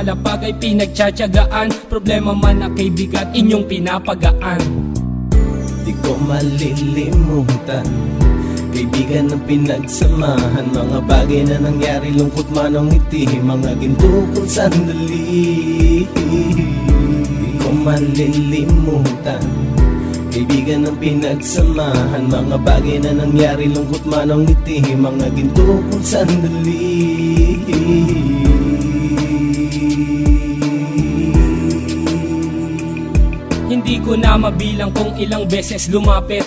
kalapag ay pinagtsatsagaan. Problema man na kay bigat inyong pinapagaan. Di ko malilimutan. Kaibigan ng pinagsamahan. Mga bagay na nangyari Lungkot man ang ngiti. Mga ginto kong sandali. Di ko malilimutan. Kaibigan ng pinagsamahan. Mga bagay na nangyari Lungkot man ang ngiti. Mga ginto kong sandali na mabilang kung ilang beses lumapit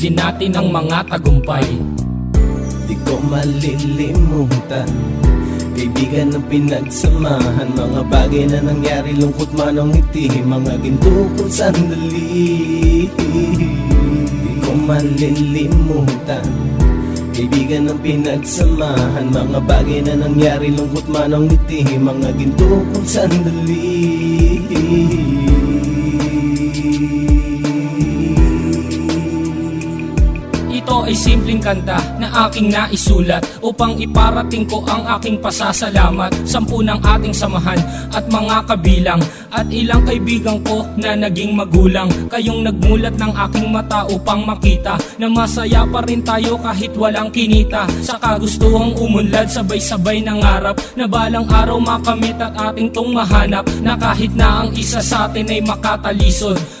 din natin ang mga tagumpay. Di ko malilimutan Kaibigan ng pinagsamahan. Mga bagay na nangyari Lungkot man ang ngiti Mga ginto kong sandali. Di ko malilimutan Kaibigan ng pinagsamahan. Mga bagay na nangyari Lungkot man ang ngiti Mga ginto kong sandali simpleng kanta na aking naisulat Upang iparating ko ang aking pasasalamat. Sampu ng ating samahan at mga kabilang At ilang kaibigan ko na naging magulang. Kayong nagmulat ng aking mata upang makita Na masaya pa rin tayo kahit walang kinita. Sa kagustuhang umunlad sabay-sabay nangarap Na balang araw makamit at ating tong Na kahit na ang isa sa atin ay makatalisod